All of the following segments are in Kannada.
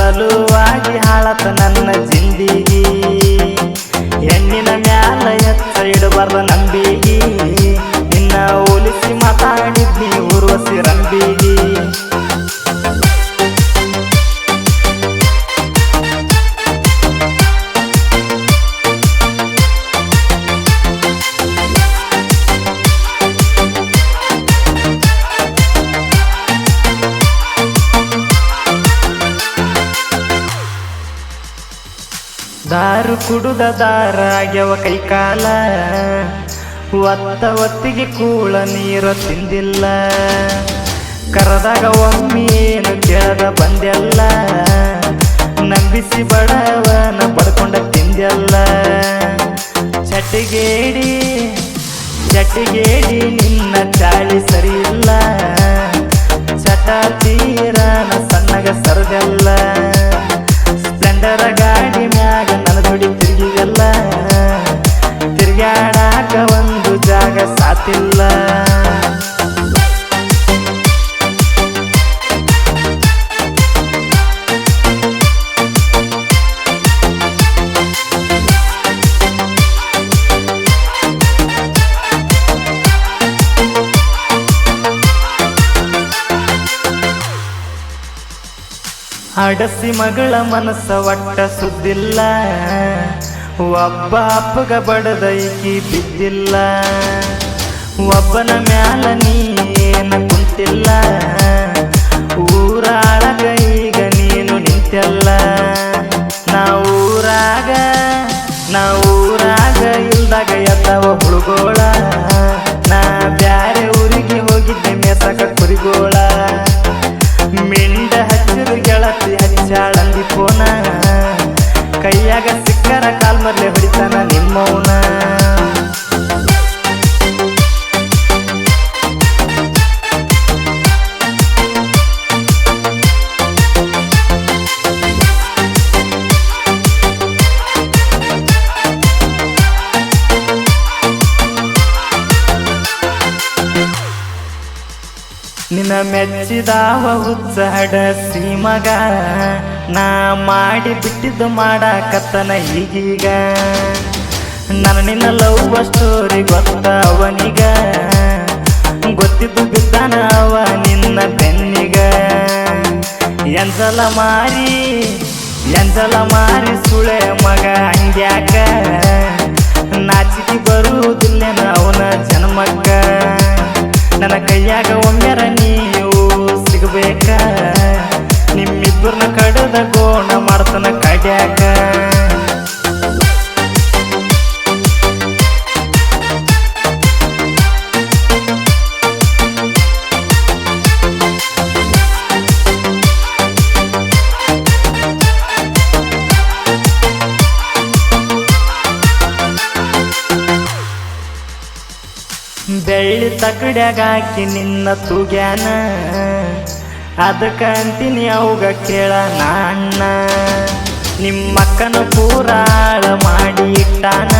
ಸಲುವಾಗಿ ಹಾಳತ ನನ್ನ ಜಿಂದಿಗಿ. ಹೆಣ್ಣಿನ ಮ್ಯಾಲ ಎತ್ತ ಇಡಬಾರ್ದ ನಂಬಿಗಿ ನಿನ್ನ ಹೋಲಿಸಿ ಮಾತಾಡಿದ್ನಿ ಊರ್ವಸಿ ರಂಬಿಗಿ ಕುಡುದ ದಾರ ಆಗ್ಯವ ಕೈಕಾಲ. ಒತ್ತ ಒತ್ತಿಗೆ ಕೂಳ ನೀರು ತಿಂದಿಲ್ಲ. ಕರದಾಗ ಒಮ್ಮೆ ಏನು ಕೇಳದ ಬಂದೆಲ್ಲ. ನಂಬಿಸಿ ಬಡವನ ಪಡ್ಕೊಂಡ ತಿಂದೆಲ್ಲ. ಚಟಿಗೇಡಿ ಚಟಿಗೇಡಿ ನಿನ್ನ ಚಾಳಿ ಸರಿ ಇಲ್ಲ ಚಟ ತೀರನ ಸಣ್ಣಗ ಸರದೆಲ್ಲ. ಜಾಗ ಸಾತಿಲ್ಲ ಅಡಸಿ ಮಗಳ ಮನಸ್ಸ ಒಟ್ಟ ಸುದ್ದಿಲ್ಲ. ಒಬ್ಬ ಅಪ್ಪಗ ಬಡದೈಕಿ ಬಿದ್ದಿಲ್ಲ. ಒಬ್ಬನ ಮ್ಯಾಲ ನೀ ಏನ ಕುಂತಿಲ್ಲ. ಮೆಚ್ಚಿದಾವ ಹುಚ್ಚ ಸೀಮಗ. ಮಗ ನಾ ಮಾಡಿ ಬಿಟ್ಟಿದ್ದು ಮಾಡಾಕತ್ತನ ಈಗೀಗ. ನಿನ್ನ ಲವ್ ಸ್ಟೋರಿ ಗೊತ್ತ ಅವನಿಗ. ಗೊತ್ತಿದ್ದು ಬಿದ್ದಾನ ಅವ ನಿನ್ನ ಬೆನ್ನಿಗ. ಎಂಜಲ ಮಾರಿ ಎಂಜಲ ಮಾರಿ ಸುಳೆ ಮಗ ಹಂಗ್ಯಾಕ. ಮಾಡ್ತಾನ ಕಡ್ಯಾಕ ಬೆಳ್ಳಿ ತಕಡ್ಯಾಗ ಹಾಕಿ ನಿನ್ನ ತುಗ್ಯಾನ. ಅದಕ್ಕಂತೀನಿ ಅವಾಗ ಕೇಳ ನಾಣ್ಣ. ನಿಮ್ಮಕ್ಕನ ಪೂರಾಳ ಮಾಡಿ ಇಟ್ಟಾನ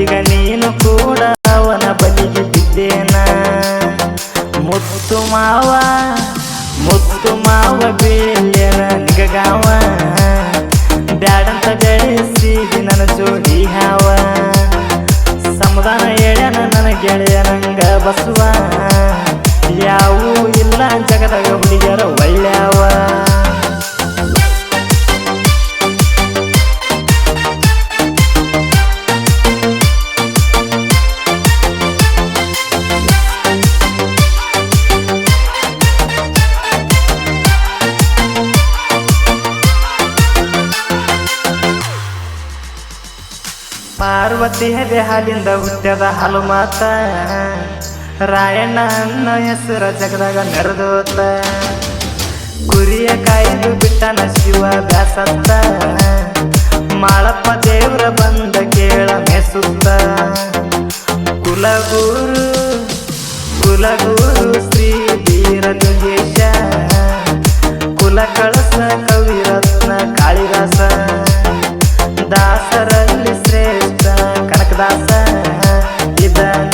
ಈಗ ನೀನು ಕೂಡ ಅವನ ಬದಿಗೆ ಬಿದ್ದೇನ. ಮುತ್ತು ಮಾವ ಮುತ್ತು ಮಾವ ಬೇಲ್ಯನ ನಿಗಗಾವ. ಬ್ಯಾಡಂತ ಗಳಿಸಿ ನನ್ನ ಜೋಡಿ ಹಾವ. ಸಮಾಧಾನ ಹೇಳ್ಯನ ನನ್ನ ಗೆಳೆಯ ನಂಗ ಬಸುವ. ಯಾವೂ ಇಲ್ಲ ಜಗದಾಗ ಹುಡುಗಿಯರ ಒಳ್ಳೆಯವ. ಪಾರ್ವತಿ ಹೆದೆ ಹಾಲಿಂದ ಹುಟ್ಟದ ಹಾಲು ಮಾತ ರಾಯಣ್ಣ ಅನ್ನ ಹೆಸರ ಜಗದಾಗ ನಡೆದೋತ ಕುರಿಯ ಕಾಯ್ದು ಬಿಟ್ಟನ ಶಿವ ಬ್ಯಾಸತ್ತ ಮಾಳಪ್ಪ ದೇವ್ರ ಬಂದ ಕೇಳ ಮೆಸುತ್ತ ಕುಲಗೂರು ಕುಲಗೂರು ಶ್ರೀ ವೀರ ಲಿಂಗೇಶ ಕುಲ ಕಳಸ ಕವಿರತ್ನ ಕಾಳಿದಾಸ. ದಾಸರಲ್ಲಿ satisfação e